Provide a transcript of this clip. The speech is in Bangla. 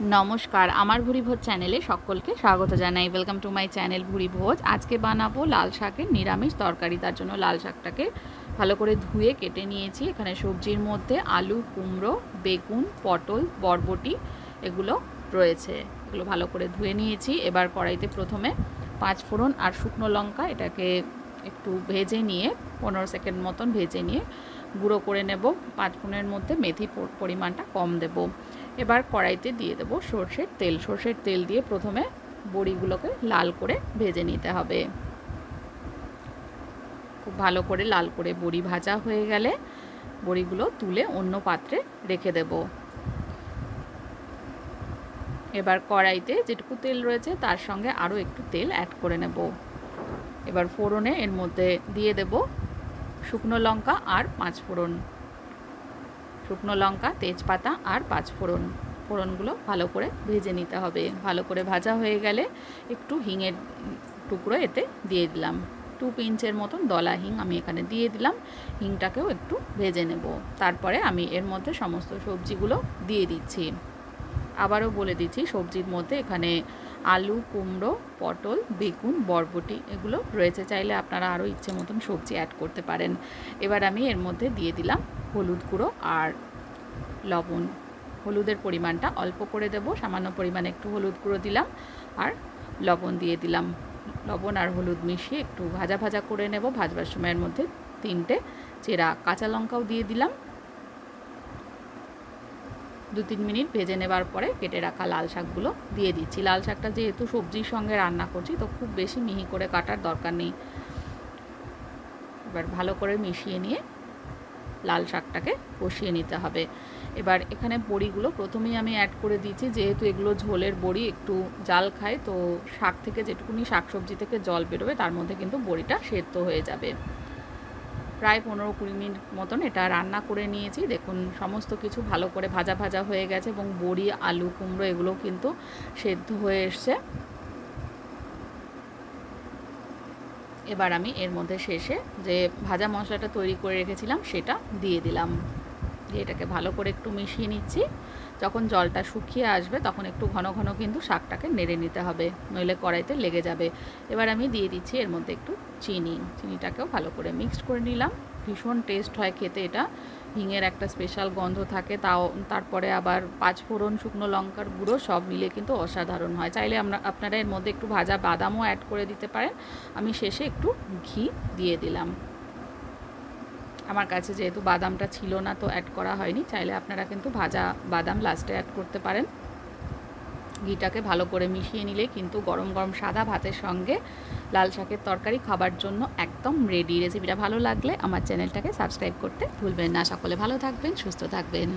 নমস্কার, আমার ভুরি ভোজ চ্যানেলে সকলকে স্বাগত জানাই। ওয়েলকাম টু মাই চ্যানেল ভুরি ভোজ। আজকে বানাবো লাল শাকের নিরামিষ তরকারি। তার জন্য লাল শাকটাকে ভালো করে ধুয়ে কেটে নিয়েছি। এখানে সবজির মধ্যে আলু, কুমড়ো, বেগুন, পটল, বরবটি এগুলো রয়েছে। এগুলো ভালো করে ধুয়ে নিয়েছি। এবার কড়াইতে প্রথমে পাঁচ ফোড়ন আর শুকনো লঙ্কা এটাকে একটু ভেজে নিয়ে, পনেরো সেকেন্ড মতন ভেজে নিয়ে গুঁড়ো করে নেব। পাঁচ ফোড়নের মধ্যে মেথি পরিমাণটা কম দেব। এবার কড়াইতে দিয়ে দেব সর্ষের তেল। সর্ষের তেল দিয়ে প্রথমে বড়িগুলোকে লাল করে ভেজে নিতে হবে। খুব ভালো করে লাল করে বড়ি ভাজা হয়ে গেলে বড়িগুলো তুলে অন্য পাত্রে রেখে দেব। এবার কড়াইতে যেটুকু তেল রয়েছে তার সঙ্গে আরও একটু তেল অ্যাড করে নেব। এবার ফোড়নে এর মধ্যে দিয়ে দেব শুকনো লঙ্কা আর পাঁচ ফোড়ন শুকনো লঙ্কা, তেজপাতা আর পাঁচফোড়ন ফোড়নগুলো ভালো করে ভেজে নিতে হবে। ভালো করে ভাজা হয়ে গেলে একটু হিঙের টুকরো এতে দিয়ে দিলাম। টু পিঞ্চের মতন দলা হিং আমি এখানে দিয়ে দিলাম। হিংটাকেও একটু ভেজে নেব। তারপরে আমি এর মধ্যে সমস্ত সবজিগুলো দিয়ে দিচ্ছি। আবারও বলে দিচ্ছি, সবজির মধ্যে এখানে আলু, কুমড়ো, পটল, বেগুন, বরবটি এগুলো রয়েছে। চাইলে আপনারা আরও ইচ্ছে মতন সবজি অ্যাড করতে পারেন। এবার আমি এর মধ্যে দিয়ে দিলাম হলুদ গুঁড়ো আর লবণ। হলুদের পরিমাণটা অল্প করে দেব, সামান্য পরিমাণে একটু হলুদ গুঁড়ো দিলাম আর লবণ দিয়ে দিলাম। লবণ আর হলুদ মিশিয়ে একটু ভাজা ভাজা করে নেব। ভাজবার সময়ের মধ্যে তিনটে চেরা কাঁচা লঙ্কাও দিয়ে দিলাম। দু তিন মিনিট ভেজে নেবার পরে কেটে রাখা লাল শাকগুলো দিয়ে দিচ্ছি। লাল শাকটা যেহেতু সবজির সঙ্গে রান্না করছি, তো খুব বেশি মিহি করে কাটার দরকার নেই। এবার ভালো করে মিশিয়ে নিয়ে লাল শাকটাকে কষিয়ে নিতে হবে। এবার এখানে বড়িগুলো প্রথমেই আমি অ্যাড করে দিয়েছি, যেহেতু এগুলো ঝোলের বড়ি, একটু জাল খায় তো শাক থেকে যেটুকুনি শাকসবজি থেকে জল বেরোবে, তার মধ্যে কিন্তু বড়িটা সেদ্ধ হয়ে যাবে। প্রায় পনেরো কুড়ি মিনিট মতন এটা রান্না করে নিয়েছি। দেখুন, সমস্ত কিছু ভালো করে ভাজা ভাজা হয়ে গেছে এবং বড়ি, আলু, কুমড়ো এগুলো কিন্তু সেদ্ধ হয়ে এসছে। এবার আমি এর মধ্যে শেষে যে ভাজা মশলাটা তৈরি করে রেখেছিলাম সেটা দিয়ে দিলাম। দিয়ে এটাকে ভালো করে একটু মিশিয়ে নিচ্ছি। যখন জলটা শুকিয়ে আসবে তখন একটু ঘন ঘন কিন্তু শাকটাকে নেড়ে নিতে হবে, নইলে কড়াইতে লেগে যাবে। এবার আমি দিয়ে দিচ্ছি এর মধ্যে একটু চিনি। চিনিটাকেও ভালো করে মিক্সড করে নিলাম। ভীষণ টেস্ট হয় খেতে এটা। হিঙের একটা স্পেশাল গন্ধ থাকে, তাও তারপরে আবার পাঁচফোড়ন, শুকনো লঙ্কার গুঁড়ো সব মিলে কিন্তু অসাধারণ হয়। চাইলে আমরা, আপনারা এর মধ্যে একটু ভাজা বাদামও অ্যাড করে দিতে পারেন। আমি শেষে একটু ঘি দিয়ে দিলাম। আমার কাছে যেহেতু বাদামটা ছিল না তো অ্যাড করা হয়নি, চাইলে আপনারা কিন্তু ভাজা বাদাম লাস্টে অ্যাড করতে পারেন। ঘিটাকে ভালো করে মিশিয়ে নিলে কিন্তু গরম গরম সাদা ভাতের সঙ্গে লাল শাকের তরকারি খাবার জন্য একদম রেডি রেসিপিটা ভালো লাগলে আমার চ্যানেলটাকে সাবস্ক্রাইব করতে ভুলবেন না। সকলে ভালো থাকবেন, সুস্থ থাকবেন।